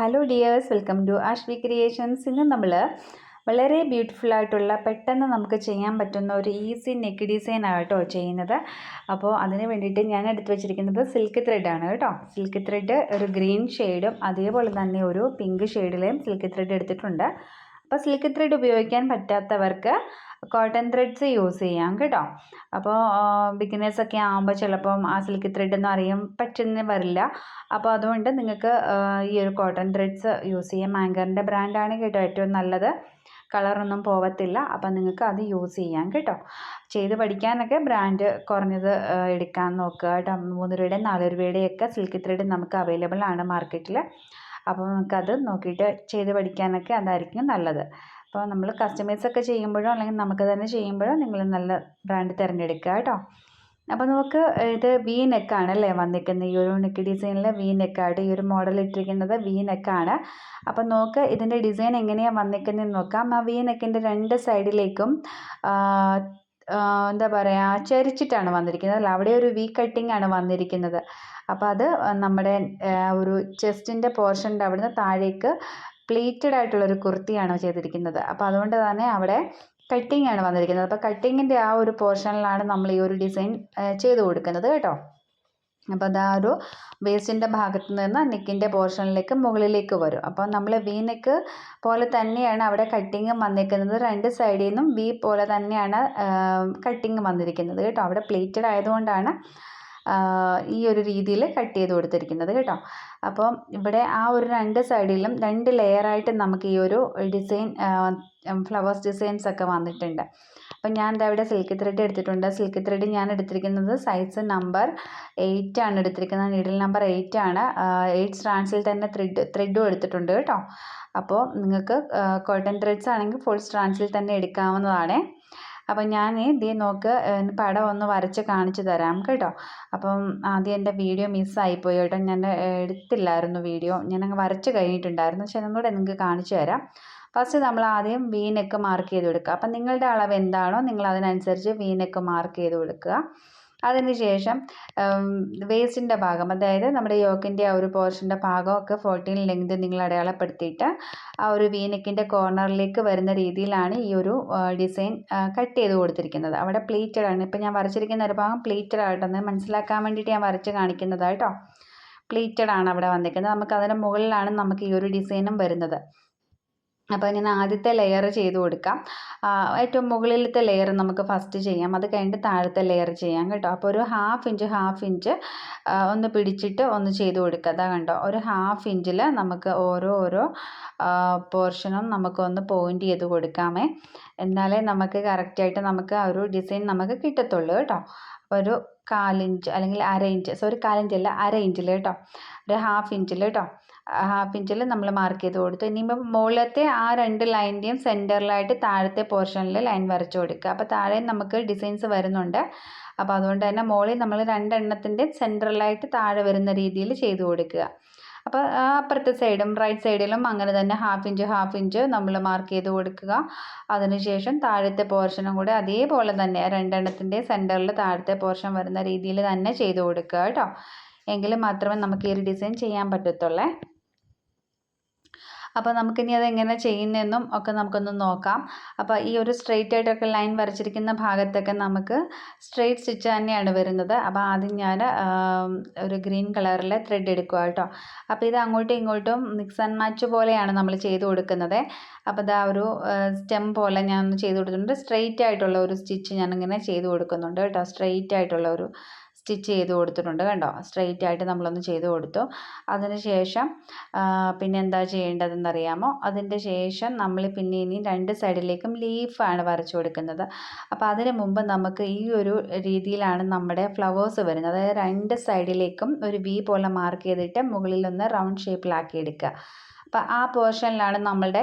Hello dears welcome to Ashvi creations ഇന്ന് നമ്മൾ വളരെ ബ്യൂട്ടിഫുൾ ആയിട്ടുള്ള പെട്ടെന്ന് നമുക്ക് ചെയ്യാൻ പറ്റുന്ന ഒരു ഈസി നെക്ക് ഡിസൈൻ ആട്ടോ ചെയ്യുന്നത്. അപ്പോൾ അതിന് വേണ്ടിയിട്ട് ഞാൻ എടുത്തു വെച്ചിരിക്കുന്നത് സിൽക്ക് ത്രെഡാണ് കേട്ടോ. സിൽക്ക് ത്രെഡ് ഒരു ഗ്രീൻ ഷെയ്ഡും അതേപോലെ തന്നെ ഒരു പിങ്ക് ഷെയ്ഡിലെയും സിൽക്ക് ത്രെഡ് എടുത്തിട്ടുണ്ട്. അപ്പോൾ സിൽക്ക് ത്രെഡ് ഉപയോഗിക്കാൻ പറ്റാത്തവർക്ക് കോട്ടൺ ത്രെഡ്സ് യൂസ് ചെയ്യാം കേട്ടോ. അപ്പോൾ ബിഗിനേഴ്സൊക്കെ ആകുമ്പോൾ ചിലപ്പം ആ സിൽക്ക് ത്രെഡ് ഒന്നും അറിയാൻ പറ്റുന്ന വരില്ല. അപ്പോൾ അതുകൊണ്ട് നിങ്ങൾക്ക് ഈ ഒരു കോട്ടൺ ത്രെഡ്സ് യൂസ് ചെയ്യാം. മാങ്കറിന്റെ ബ്രാൻഡാണ് കേട്ടോ ഏറ്റവും നല്ലത്. കളറൊന്നും പോവത്തില്ല. അപ്പം നിങ്ങൾക്ക് അത് യൂസ് ചെയ്യാം കേട്ടോ. ചെയ്ത് പഠിക്കാനൊക്കെ ബ്രാൻഡ് കുറഞ്ഞത് എടുക്കാൻ നോക്കുക കേട്ടോ. മൂന്ന് രൂപയുടെയും നാല് രൂപയുടെയൊക്കെ സിൽക്ക് ത്രെഡ് നമുക്ക് അവൈലബിൾ ആണ് മാർക്കറ്റിൽ അപ്പോൾ നമുക്കത് നോക്കിയിട്ട് ചെയ്ത് പഠിക്കാനൊക്കെ അതായിരിക്കും നല്ലത്. അപ്പോൾ നമ്മൾ കസ്റ്റമൈസ് ഒക്കെ ചെയ്യുമ്പോഴോ അല്ലെങ്കിൽ നമുക്ക് തന്നെ ചെയ്യുമ്പോഴോ നിങ്ങൾ നല്ല ബ്രാൻഡ് തിരഞ്ഞെടുക്കുക കേട്ടോ. അപ്പോൾ നമുക്ക് ഇത് വി നെക്കാണ് അല്ലേ വന്നിരിക്കുന്നത്. ഈ ഒരു നെക്ക് ഡിസൈനിൽ വി നെക്കായിട്ട് ഈ ഒരു മോഡൽ ഇട്ടിരിക്കുന്നത് വി നെക്കാണ് അപ്പോൾ നോക്ക് ഇതിന്റെ ഡിസൈൻ എങ്ങനെയാണ് വന്നിരിക്കുന്നതെന്ന് നോക്കാം. ആ വി നെക്കിന്റെ രണ്ട് സൈഡിലേക്കും എന്താ പറയുക ചരിച്ചിട്ടാണ് വന്നിരിക്കുന്നത്. അല്ല അവിടെ ഒരു വി കട്ടിംഗ് ആണ് വന്നിരിക്കുന്നത്. അപ്പോൾ അത് നമ്മുടെ ഒരു ചെസ്റ്റിന്റെ പോർഷന്റെ അവിടുന്ന് താഴേക്ക് പ്ലീറ്റഡ് ആയിട്ടുള്ളൊരു കുർത്തിയാണ് ചെയ്തിരിക്കുന്നത്. അപ്പോൾ അതുകൊണ്ട് തന്നെ അവിടെ കട്ടിംഗ് ആണ് വന്നിരിക്കുന്നത്. അപ്പോൾ കട്ടിങ്ങിന്റെ ആ ഒരു പോർഷനിലാണ് നമ്മൾ ഈ ഒരു ഡിസൈൻ ചെയ്ത് കൊടുക്കുന്നത് കേട്ടോ. അപ്പോൾ അതാ ഒരു വേസ്റ്റിന്റെ ഭാഗത്ത് നിന്ന് നെക്കിന്റെ പോർഷനിലേക്ക് മുകളിലേക്ക് വരും. അപ്പോൾ നമ്മൾ വി നെക്ക് പോലെ തന്നെയാണ് അവിടെ കട്ടിങ് വന്നിരിക്കുന്നത്. രണ്ട് സൈഡിൽ നിന്നും വി പോലെ തന്നെയാണ് കട്ടിങ് വന്നിരിക്കുന്നത് കേട്ടോ. അവിടെ പ്ലേറ്റഡ് ആയതുകൊണ്ടാണ് ഈ ഒരു രീതിയിൽ കട്ട് ചെയ്ത് കൊടുത്തിരിക്കുന്നത് കേട്ടോ. അപ്പം ഇവിടെ ആ ഒരു രണ്ട് സൈഡിലും രണ്ട് ലെയറായിട്ട് നമുക്ക് ഈ ഒരു ഡിസൈൻ ഫ്ലവേഴ്സ് ഡിസൈൻസ് ഒക്കെ വന്നിട്ടുണ്ട്. അപ്പം ഞാൻ എന്താ ഇവിടെ സിൽക്ക് ത്രെഡ് എടുത്തിട്ടുണ്ട്. സിൽക്ക് ത്രെഡ് ഞാൻ എടുത്തിരിക്കുന്നത് സൈസ് നമ്പർ എയ്റ്റ് ആണ് എടുത്തിരിക്കുന്നത്. നീഡിൽ നമ്പർ എയ്റ്റ് ആണ്. എയ്റ്റ് സ്ട്രാൻഡ്സിൽ തന്നെ ത്രെഡ് ത്രെഡും എടുത്തിട്ടുണ്ട് കേട്ടോ. അപ്പോൾ നിങ്ങൾക്ക് കോട്ടൺ ത്രെഡ്സ് ആണെങ്കിൽ ഫുൾ സ്ട്രാൻഡ്സിൽ തന്നെ എടുക്കാവുന്നതാണ്. അപ്പം ഞാൻ ഇതേ നോക്ക് പടം ഒന്ന് വരച്ച് കാണിച്ചു തരാം കേട്ടോ. അപ്പം ആദ്യം എന്റെ വീഡിയോ മിസ്സായിപ്പോയി കേട്ടോ. ഞാൻ എടുത്തില്ലായിരുന്നു വീഡിയോ. ഞാൻ അങ്ങ് വരച്ച് കഴിഞ്ഞിട്ടുണ്ടായിരുന്നു. പക്ഷെ ഒന്നുകൂടെ നിങ്ങൾക്ക് കാണിച്ചു തരാം. ഫസ്റ്റ് നമ്മൾ ആദ്യം വീനൊക്കെ മാർക്ക് ചെയ്ത് കൊടുക്കുക അപ്പം നിങ്ങളുടെ അളവ് എന്താണോ നിങ്ങൾ അതിനനുസരിച്ച് വി മാർക്ക് ചെയ്ത് കൊടുക്കുക. അതിനുശേഷം വേസ്റ്റിന്റെ ഭാഗം അതായത് നമ്മുടെ യോക്കിന്റെ ആ ഒരു പോർഷന്റെ ഭാഗമൊക്കെ ഫോർട്ടീൻ ലെങ്ത് നിങ്ങൾ അടയാളപ്പെടുത്തിയിട്ട് ആ ഒരു വീനക്കിന്റെ കോർണറിലേക്ക് വരുന്ന രീതിയിലാണ് ഈ ഒരു ഡിസൈൻ കട്ട് ചെയ്ത് കൊടുത്തിരിക്കുന്നത്. അവിടെ പ്ലീറ്റഡ് ആണ്. ഇപ്പം ഞാൻ വരച്ചിരിക്കുന്ന ഒരു ഭാഗം പ്ലീറ്റഡ് ആയിട്ടൊന്ന് മനസ്സിലാക്കാൻ വേണ്ടിയിട്ട് ഞാൻ വരച്ച് കാണിക്കുന്നതായിട്ടോ പ്ലീറ്റഡ് ആണ് അവിടെ വന്നിരിക്കുന്നത്. നമുക്ക് അതിന് മുകളിലാണ് നമുക്ക് ഈ ഒരു ഡിസൈനും വരുന്നത്. അപ്പോൾ ഞാൻ ആദ്യത്തെ ലെയർ ചെയ്ത് കൊടുക്കാം. ഏറ്റവും മുകളിലത്തെ ലെയർ നമുക്ക് ഫസ്റ്റ് ചെയ്യാം. അത് കഴിഞ്ഞിട്ട് താഴത്തെ ലെയർ ചെയ്യാം കേട്ടോ. അപ്പോൾ ഒരു ഹാഫ് ഇഞ്ച് ഹാഫ് ഇഞ്ച് ഒന്ന് പിടിച്ചിട്ട് ഒന്ന് ചെയ്ത് കൊടുക്കുക. അതാ കണ്ടോ? ഒരു ഹാഫ് ഇഞ്ചിൽ നമുക്ക് ഓരോ ഓരോ പോർഷനും നമുക്കൊന്ന് പോയിന്റ് ചെയ്ത് കൊടുക്കാമേ. എന്നാലേ നമുക്ക് കറക്റ്റായിട്ട് നമുക്ക് ആ ഒരു ഡിസൈൻ നമുക്ക് കിട്ടത്തുള്ളൂ കേട്ടോ. ഒരു കാലിഞ്ച് അല്ലെങ്കിൽ അര ഇഞ്ച് സോറി കാലിഞ്ചല്ല അര ഇഞ്ചിൽ കേട്ടോ. ഒരു ഹാഫ് ഇഞ്ചിൽ കേട്ടോ. ഹാഫ് ഇഞ്ചിൽ നമ്മൾ മാർക്ക് ചെയ്ത് കൊടുത്തു. ഇനിയിപ്പം മുകളിലത്തെ ആ രണ്ട് ലൈന്റെയും സെന്ററിലായിട്ട് താഴത്തെ പോർഷനിൽ ലൈൻ വരച്ചു കൊടുക്കുക. അപ്പോൾ താഴെ നമുക്ക് ഡിസൈൻസ് വരുന്നുണ്ട്. അപ്പോൾ അതുകൊണ്ട് തന്നെ മുകളിൽ നമ്മൾ രണ്ടെണ്ണത്തിന്റെ സെന്ററിലായിട്ട് താഴെ വരുന്ന രീതിയിൽ ചെയ്തു കൊടുക്കുക. അപ്പോൾ അപ്പുറത്തെ സൈഡും റൈറ്റ് സൈഡിലും അങ്ങനെ തന്നെ ഹാഫ് ഇഞ്ച് ഹാഫ് ഇഞ്ച് നമ്മൾ മാർക്ക് ചെയ്ത് കൊടുക്കുക. അതിനുശേഷം താഴത്തെ പോർഷനും കൂടെ അതേപോലെ തന്നെ രണ്ടെണ്ണത്തിന്റെ സെന്ററിൽ താഴത്തെ പോർഷൻ വരുന്ന രീതിയിൽ തന്നെ ചെയ്തു കൊടുക്കുക കേട്ടോ. എങ്കിൽ മാത്രമേ നമുക്ക് ഈ ഒരു ഡിസൈൻ ചെയ്യാൻ പറ്റത്തുള്ളേ. അപ്പോൾ നമുക്കിനി അത് എങ്ങനെ ചെയ്യുന്നതെന്നും ഒക്കെ നമുക്കൊന്ന് നോക്കാം. അപ്പോൾ ഈ ഒരു സ്ട്രെയിറ്റ് ആയിട്ടൊക്കെ ലൈൻ വരച്ചിരിക്കുന്ന ഭാഗത്തൊക്കെ നമുക്ക് സ്ട്രെയിറ്റ് സ്റ്റിച്ച് തന്നെയാണ് വരുന്നത്. അപ്പോൾ ആദ്യം ഞാൻ ഒരു ഗ്രീൻ കളറിൽ ത്രെഡ് എടുക്കുക കേട്ടോ. അപ്പോൾ ഇത് അങ്ങോട്ടും ഇങ്ങോട്ടും മിക്സ് ആൻഡ് മാച്ച് പോലെയാണ് നമ്മൾ ചെയ്ത് കൊടുക്കുന്നത്. അപ്പോൾ ഇതാ ഒരു സ്റ്റെം പോലെ ഞാൻ ചെയ്ത് കൊടുത്തിട്ടുണ്ട്. സ്ട്രെയിറ്റ് ആയിട്ടുള്ള ഒരു സ്റ്റിച്ച് ഞാനിങ്ങനെ ചെയ്ത് കൊടുക്കുന്നുണ്ട് കേട്ടോ. സ്ട്രെയിറ്റ് ആയിട്ടുള്ള ഒരു സ്റ്റിച്ച് ചെയ്ത് കൊടുത്തിട്ടുണ്ട് കണ്ടോ? സ്ട്രെയിറ്റ് ആയിട്ട് നമ്മളൊന്ന് ചെയ്ത് കൊടുത്തു. അതിന് ശേഷം പിന്നെ എന്താ ചെയ്യേണ്ടതെന്ന് അറിയാമോ അതിന്റെ ശേഷം നമ്മൾ പിന്നെ ഇനി രണ്ട് സൈഡിലേക്കും ലീഫാണ് വരച്ചു കൊടുക്കുന്നത്. അപ്പോൾ അതിന് മുമ്പ് നമുക്ക് ഈ ഒരു രീതിയിലാണ് നമ്മുടെ ഫ്ലവേഴ്സ് വരുന്നത്. അതായത് രണ്ട് സൈഡിലേക്കും ഒരു വി പോലെ മാർക്ക് ചെയ്തിട്ട് മുകളിലൊന്ന് റൗണ്ട് ഷേപ്പിലാക്കി എടുക്കുക. അപ്പോൾ ആ പോർഷനിലാണ് നമ്മളുടെ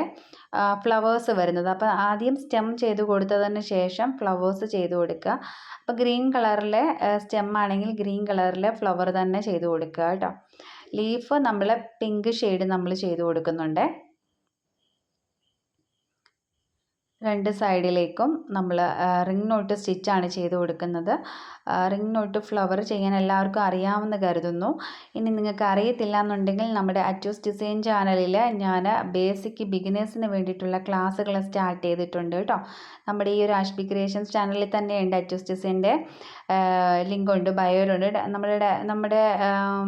ഫ്ലവേഴ്സ് വരുന്നത്. അപ്പോൾ ആദ്യം സ്റ്റെം ചെയ്ത് കൊടുത്തതിന് ശേഷം ഫ്ലവേഴ്സ് ചെയ്ത് കൊടുക്കുക അപ്പോൾ ഗ്രീൻ കളറിലെ സ്റ്റെം ആണെങ്കിൽ ഗ്രീൻ കളറിലെ ഫ്ലവർ തന്നെ ചെയ്ത് കൊടുക്കുക കേട്ടോ. ലീഫ് നമ്മൾ പിങ്ക് ഷെയ്ഡ് നമ്മൾ ചെയ്ത് കൊടുക്കുന്നുണ്ട്. രണ്ട് സൈഡിലേക്കും നമ്മൾ റിംഗ് നോട്ട് സ്റ്റിച്ചാണ് ചെയ്ത് കൊടുക്കുന്നത്. റിംഗ് നോട്ട് ഫ്ലവർ ചെയ്യാൻ എല്ലാവർക്കും അറിയാമെന്ന് കരുതുന്നു. ഇനി നിങ്ങൾക്ക് അറിയത്തില്ല എന്നുണ്ടെങ്കിൽ നമ്മുടെ അറ്റൂസ് ഡിസൈൻ ചാനലിൽ ഞാൻ ബേസിക് ബിഗിനേഴ്സിന് വേണ്ടിയിട്ടുള്ള ക്ലാസ്സുകൾ സ്റ്റാർട്ട് ചെയ്തിട്ടുണ്ട് കേട്ടോ. നമ്മുടെ ഈ ഒരു ആഷ്ബി ക്രിയേഷൻസ് ചാനലിൽ തന്നെയുണ്ട് അറ്റൂസ് ഡിസൈന്റെ ലിങ്കുണ്ട് ബയോയിലുണ്ട് നമ്മുടെ നമ്മുടെ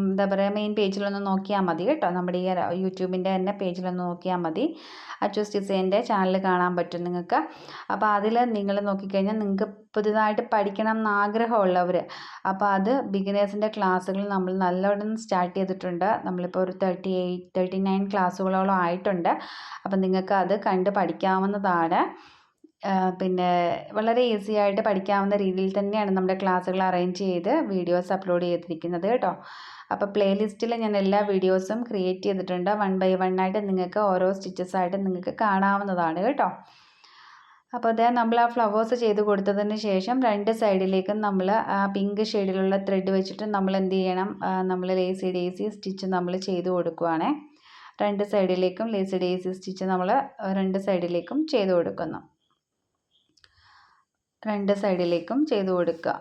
എന്താ പറയുക മെയിൻ പേജിലൊന്ന് നോക്കിയാൽ മതി കേട്ടോ. നമ്മുടെ ഈ യൂട്യൂബിന്റെ തന്നെ പേജിലൊന്ന് നോക്കിയാൽ മതി. അച്ചൂസ് ഡിസൈന്റെ ചാനൽ കാണാൻ പറ്റും നിങ്ങൾക്ക്. അപ്പോൾ അതിൽ നിങ്ങൾ നോക്കിക്കഴിഞ്ഞാൽ നിങ്ങൾക്ക് പുതുതായിട്ട് പഠിക്കണം എന്ന് ആഗ്രഹമുള്ളവർ അപ്പോൾ അത് ബിഗിനേഴ്സിന്റെ ക്ലാസ്സുകൾ നമ്മൾ നല്ലോണം സ്റ്റാർട്ട് ചെയ്തിട്ടുണ്ട്. നമ്മളിപ്പോൾ ഒരു തേർട്ടി എയ്റ്റ് തേർട്ടി നയൻ ക്ലാസ്സുകളോളം ആയിട്ടുണ്ട്. അപ്പം നിങ്ങൾക്ക് അത് കണ്ട് പഠിക്കാവുന്നതാണ്. പിന്നെ വളരെ ഈസി ആയിട്ട് പഠിക്കാവുന്ന രീതിയിൽ തന്നെയാണ് നമ്മുടെ ക്ലാസ്സുകൾ അറേഞ്ച് ചെയ്ത് വീഡിയോസ് അപ്ലോഡ് ചെയ്തിരിക്കുന്നത് കേട്ടോ. അപ്പോൾ പ്ലേലിസ്റ്റിൽ ഞാൻ എല്ലാ വീഡിയോസും ക്രിയേറ്റ് ചെയ്തിട്ടുണ്ട്. വൺ ബൈ വൺ ആയിട്ട് നിങ്ങൾക്ക് ഓരോ സ്റ്റിച്ചസ് ആയിട്ട് നിങ്ങൾക്ക് കാണാവുന്നതാണ് കേട്ടോ. അപ്പോൾ അതേ നമ്മൾ ആ ഫ്ലവേഴ്സ് ചെയ്ത് കൊടുത്തതിന് ശേഷം രണ്ട് സൈഡിലേക്കും നമ്മൾ ആ പിങ്ക് ഷെയ്ഡിലുള്ള ത്രെഡ് വെച്ചിട്ട് നമ്മൾ എന്ത് ചെയ്യണം? നമ്മൾ ലേസി ഡേസി സ്റ്റിച്ച് നമ്മൾ ചെയ്ത് കൊടുക്കുവാണേ. രണ്ട് സൈഡിലേക്കും ലേസി ഡേസി സ്റ്റിച്ച് നമ്മൾ രണ്ട് സൈഡിലേക്കും ചെയ്ത് കൊടുക്കുന്നു. രണ്ട് സൈഡിലേക്കും ചെയ്ത് കൊടുക്കുക.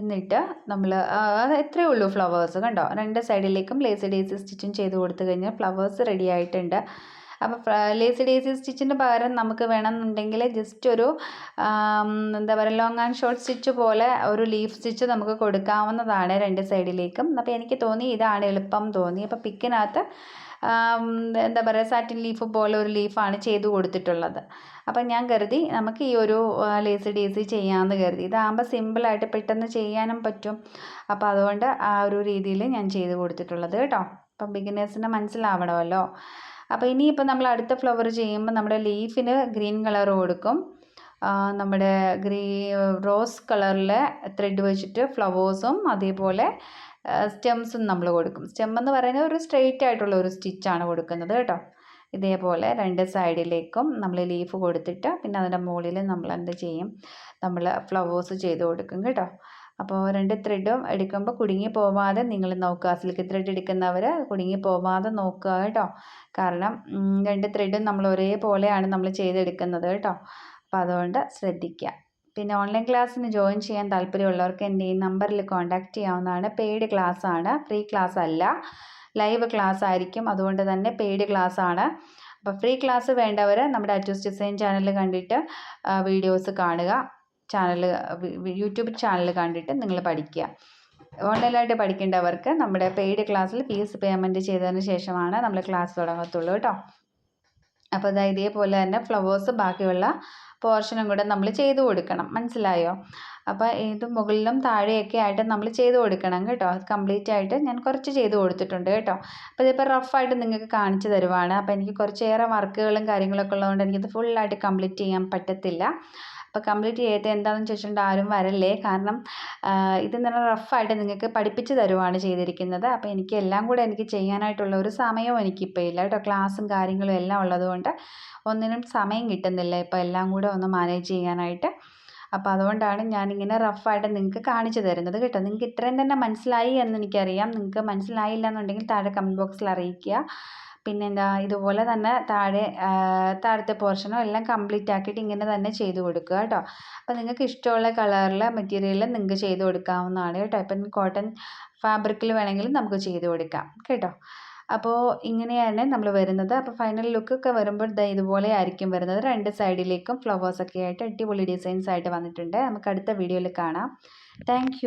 എന്നിട്ട് നമ്മൾ എത്രയേ ഉള്ളൂ ഫ്ലവേഴ്സ് കണ്ടോ? രണ്ട് സൈഡിലേക്കും ലേസി ഡേസി സ്റ്റിച്ചും ചെയ്ത് കൊടുത്തു കഴിഞ്ഞാൽ ഫ്ലവേഴ്സ് റെഡി ആയിട്ടുണ്ട്. അപ്പോൾ ലേസി ഡേസി സ്റ്റിച്ചിന് പകരം നമുക്ക് വേണമെന്നുണ്ടെങ്കിൽ ജസ്റ്റ് ഒരു എന്താ പറയുക ലോങ് ആൻഡ് ഷോർട്ട് സ്റ്റിച്ച് പോലെ ഒരു ലീഫ് സ്റ്റിച്ച് നമുക്ക് കൊടുക്കാവുന്നതാണ് രണ്ട് സൈഡിലേക്കും അപ്പോൾ എനിക്ക് തോന്നി ഇതാണ് എളുപ്പം തോന്നി. അപ്പോൾ പിക്കിനകത്ത് എന്താ പറയുക സാറ്റിൻ ലീഫ് പോലെ ഒരു ലീഫാണ് ചെയ്തു കൊടുത്തിട്ടുള്ളത്. അപ്പം ഞാൻ കരുതി നമുക്ക് ഈ ഒരു ലേസി ഡേസി ചെയ്യാമെന്ന് കരുതി. ഇതാകുമ്പോൾ സിമ്പിളായിട്ട് പെട്ടെന്ന് ചെയ്യാനും പറ്റും. അപ്പോൾ അതുകൊണ്ട് ആ ഒരു രീതിയിൽ ഞാൻ ചെയ്ത് കൊടുത്തിട്ടുള്ളത് കേട്ടോ. അപ്പം ബിഗിനേഴ്സിന് മനസ്സിലാവണമല്ലോ. അപ്പോൾ ഇനിയിപ്പോൾ നമ്മൾ അടുത്ത ഫ്ലവർ ചെയ്യുമ്പോൾ നമ്മുടെ ലീഫിന് ഗ്രീൻ കളർ കൊടുക്കും. നമ്മുടെ ഗ്രീ റോസ് കളറിലെ ത്രെഡ് വെച്ചിട്ട് ഫ്ലവേഴ്സും അതേപോലെ സ്റ്റെംസും നമ്മൾ കൊടുക്കും. സ്റ്റെം എന്ന് പറയുന്നത് ഒരു സ്ട്രെയിറ്റ് ആയിട്ടുള്ള ഒരു സ്റ്റിച്ചാണ് കൊടുക്കുന്നത് കേട്ടോ. ഇതേപോലെ രണ്ട് സൈഡിലേക്കും നമ്മൾ ലീഫ് കൊടുത്തിട്ട് പിന്നെ അതിന്റെ മുകളിൽ നമ്മൾ എന്ത് ചെയ്യും? നമ്മൾ ഫ്ലവേഴ്സ് ചെയ്ത് കൊടുക്കും കേട്ടോ. അപ്പോൾ രണ്ട് ത്രെഡും എടുക്കുമ്പോൾ കുടുങ്ങി പോവാതെ നിങ്ങൾ നോക്കുക. സിൽക്ക് ത്രെഡ് എടുക്കുന്നവർ കുടുങ്ങി പോവാതെ നോക്കുക കേട്ടോ. കാരണം രണ്ട് ത്രെഡും നമ്മൾ ഒരേപോലെയാണ് നമ്മൾ ചെയ്തെടുക്കുന്നത് കേട്ടോ. അപ്പോൾ അതുകൊണ്ട് ശ്രദ്ധിക്കുക. പിന്നെ ഓൺലൈൻ ക്ലാസ്സിന് ജോയിൻ ചെയ്യാൻ താല്പര്യമുള്ളവർക്ക് എന്റെ ഈ നമ്പറിൽ കോൺടാക്റ്റ് ചെയ്യാവുന്നതാണ്. പെയ്ഡ് ക്ലാസ് ആണ്. ഫ്രീ ക്ലാസ് അല്ല. ലൈവ് ക്ലാസ് ആയിരിക്കും. അതുകൊണ്ട് തന്നെ പെയ്ഡ് ക്ലാസ് ആണ്. അപ്പോൾ ഫ്രീ ക്ലാസ് വേണ്ടവർ നമ്മുടെ അറ്റൂസ് ഡിസൈൻ ചാനൽ കണ്ടിട്ട് വീഡിയോസ് കാണുക. ചാനൽ യൂട്യൂബ് ചാനൽ കണ്ടിട്ട് നിങ്ങൾ പഠിക്കുക. ഓൺലൈനായിട്ട് പഠിക്കേണ്ടവർക്ക് നമ്മുടെ പെയ്ഡ് ക്ലാസ്സിൽ ഫീസ് പേയ്മെന്റ് ചെയ്തതിന് ശേഷമാണ് നമ്മൾ ക്ലാസ് തുടങ്ങത്തുള്ളൂ കേട്ടോ അപ്പോൾ ഇതാ ഇതേപോലെ തന്നെ ഫ്ലവേഴ്സ് ബാക്കിയുള്ള പോർഷനും കൂടെ നമ്മൾ ചെയ്ത് കൊടുക്കണം. മനസ്സിലായോ? അപ്പോൾ ഇത് മുകളിലും താഴെയൊക്കെ ആയിട്ട് നമ്മൾ ചെയ്ത് കൊടുക്കണം കേട്ടോ. അത് കംപ്ലീറ്റ് ആയിട്ട് ഞാൻ കുറച്ച് ചെയ്ത് കൊടുത്തിട്ടുണ്ട് കേട്ടോ. അപ്പോൾ ഇതിപ്പോൾ റഫായിട്ട് നിങ്ങൾക്ക് കാണിച്ചു തരുവാണ്. അപ്പോൾ എനിക്ക് കുറച്ചേറെ വർക്കുകളും കാര്യങ്ങളൊക്കെ ഉള്ളതുകൊണ്ട് എനിക്കിത് ഫുള്ളായിട്ട് കംപ്ലീറ്റ് ചെയ്യാൻ പറ്റത്തില്ല. അപ്പോൾ കംപ്ലീറ്റ് ചെയ്ത് എന്താണെന്ന് ചോദിച്ചിട്ടുണ്ട് ആരും വരല്ലേ? കാരണം ഇത് നല്ല റഫായിട്ട് നിങ്ങൾക്ക് പഠിപ്പിച്ച് തരുവാണ് ചെയ്തിരിക്കുന്നത്. അപ്പോൾ എനിക്ക് എല്ലാം കൂടെ എനിക്ക് ചെയ്യാനായിട്ടുള്ള ഒരു സമയവും എനിക്കിപ്പോൾ ഇല്ല കേട്ടോ. ക്ലാസ്സും കാര്യങ്ങളും എല്ലാം ഉള്ളതുകൊണ്ട് ഒന്നിനും സമയം കിട്ടുന്നില്ല. ഇപ്പോൾ എല്ലാം കൂടെ ഒന്ന് മാനേജ് ചെയ്യാനായിട്ട്. അപ്പോൾ അതുകൊണ്ടാണ് ഞാനിങ്ങനെ റഫായിട്ട് നിങ്ങൾക്ക് കാണിച്ചു തരുന്നത് കേട്ടോ. നിങ്ങൾക്ക് ഇത്രയും തന്നെ മനസ്സിലായി എന്ന് എനിക്കറിയാം. നിങ്ങൾക്ക് മനസ്സിലായില്ല എന്നുണ്ടെങ്കിൽ താഴെ കമന്റ് ബോക്സിൽ അറിയിക്കുക. പിന്നെ എന്താ ഇതുപോലെ തന്നെ താഴെ താഴത്തെ പോർഷനും എല്ലാം കംപ്ലീറ്റ് ആക്കിയിട്ട് ഇങ്ങനെ തന്നെ ചെയ്ത് കൊടുക്കുക കേട്ടോ. അപ്പോൾ നിങ്ങൾക്ക് ഇഷ്ടമുള്ള കളറിലെ മെറ്റീരിയൽ നിങ്ങൾക്ക് ചെയ്ത് കൊടുക്കാവുന്നതാണ് കേട്ടോ. ഇപ്പം കോട്ടൺ ഫാബ്രിക്കിൽ വേണമെങ്കിലും നമുക്ക് ചെയ്ത് കൊടുക്കാം കേട്ടോ. അപ്പോൾ ഇങ്ങനെയാണ് നമ്മൾ വരുന്നത്. അപ്പോൾ ഫൈനൽ ലുക്കൊക്കെ വരുമ്പോൾ ഇതുപോലെ ആയിരിക്കും വരുന്നത്. രണ്ട് സൈഡിലേക്കും ഫ്ലവേഴ്സൊക്കെ ആയിട്ട് അടിപൊളി ഡിസൈൻസ് ആയിട്ട് വന്നിട്ടുണ്ട്. നമുക്ക് അടുത്ത വീഡിയോയിൽ കാണാം. താങ്ക്